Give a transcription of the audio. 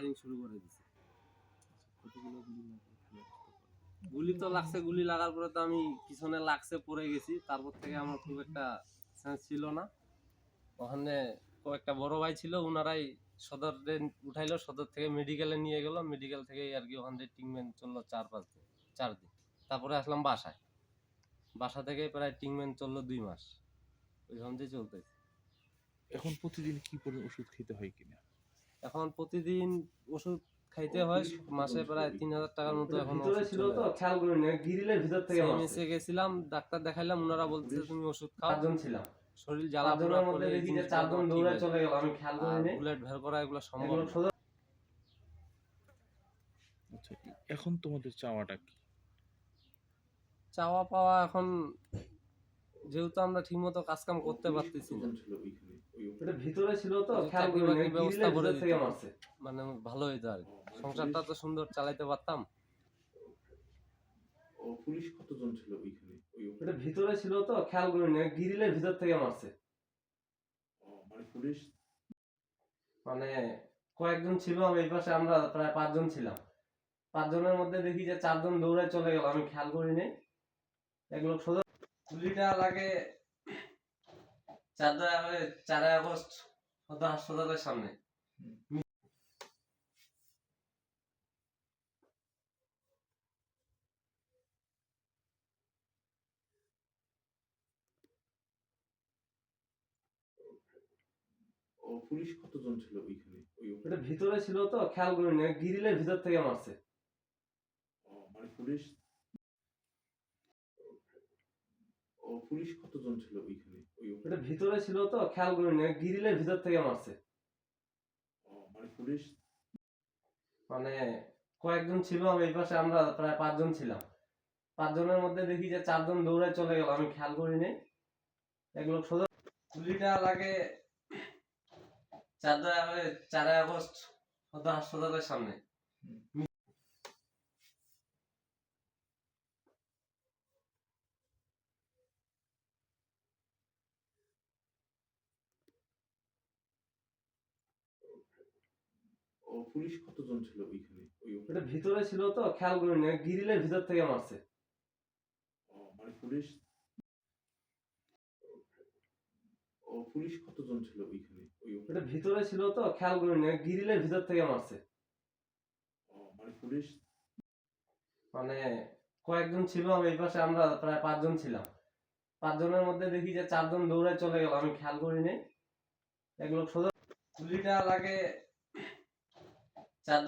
Firing শুরু করে দিছে। গুলি তো লাগছে, গুলি লাগার পরে তো আমি পিছনে লাগছে, পড়ে গেছি। তারপর থেকে আমার খুব একটা সেন্স ছিল না। ওখানে কয়েকটা বড় ভাই ছিল ওনারাই উঠাইলো, সদর থেকে মেডিকেলে নিয়ে গেল। মেডিকেল থেকে আর কি ওখান থেকে ট্রিটমেন্ট চলল চার পাঁচ দিন, চার দিন। তারপরে আসলাম বাসায়। বাসা থেকে প্রায় ট্রিটমেন্ট চলল দুই মাস। ওইখান থেকে এখন প্রতিদিন কি পরিমাণ ওষুধ খেতে হয় কিনা? এখন প্রতিদিন ওষুধ খাইতে হয় মাসে প্রায় তিন হাজার টাকার মতো এখন ছিল তো খেয়াল করি না গ্রিলের ভিতর থেকে। এসে গেছিলাম ডাক্তার দেখাইলাম ওনারা বলতেছে তুমি ওষুধ খাও। ছিলাম। শরীর জ্বালা পোড়া মধ্যে করে এই দেখি চারজন ঠিক দৌড়ে চলে গেল আমি খেয়াল করিনি বুলেট বের করা এগুলো সম্ভব আচ্ছা এখন তোমাদের চাওয়াটা কি? চাওয়া পাওয়া এখন যেহেতু আমরা ঠিকমতো কাজ কাম করতে পারতেছি না। ভিতরে ছিল তো ব্যবস্থা করে দিতে। মারছে। মানে ভালো হইতো আর সংসারটা তো সুন্দর চালাইতে পারতাম। পুলিশ কতজন ছিল ওইখানে? এটা ভিতরে ছিল তো খেয়াল করি না গ্রিলের ভিতর থেকে মারছে। মানে পুলিশ? মানে কয়েকজন ছিল আমি এই পাশে আমরা প্রায় পাঁচজন ছিলাম। পাঁচজনের মধ্যে দেখি যে চারজন দৌড়ে চলে গেল আমি খেয়াল করিনি। এগুলো সোজা গুলিটা লাগে চার আগস্ট সদর হাসপাতালের সামনে। ও পুলিশ কতজন ছিল ওইখানে? ওই এটা ভিতরে ছিল তো খেয়াল করি না গ্রিলের ভিতর থেকে মারছে। মানে পুলিশ ও পুলিশ কতজন ছিল ওইখানে? ওই এটা ভিতরে ছিল তো খেয়াল করি না গ্রিলের ভিতর থেকে মারছে। মানে পুলিশ? মানে কয়েকজন ছিল আমি এই পাশে আমরা প্রায় পাঁচজন ছিলাম। পাঁচজনের মধ্যে দেখি যে চারজন দৌড়ে চলে গেল আমি খেয়াল করিনি এগুলো সোজা গুলিটা লাগে চার চারই আগস্ট সদর হাসপাতালের সামনে। ও পুলিশ কতজন ছিল ওইখানে? ওই এটা ভিতরে ছিল তো খেয়াল করি না গ্রিলের ভিতর থেকে মারছে। মানে পুলিশ ও পুলিশ কতজন ছিল ওইখানে? ওই এটা ভিতরে ছিল তো খেয়াল করি না গ্রিলের ভিতর থেকে মারছে। মানে পুলিশ মানে কয়েকজন ছিল আমি এই পাশে আমরা প্রায় পাঁচজন ছিলাম। পাঁচজনের মধ্যে দেখি যে চারজন দৌড়ে চলে গেল আমি খেয়াল করিনি। এগুলো সোজা গুলিটা লাগে চার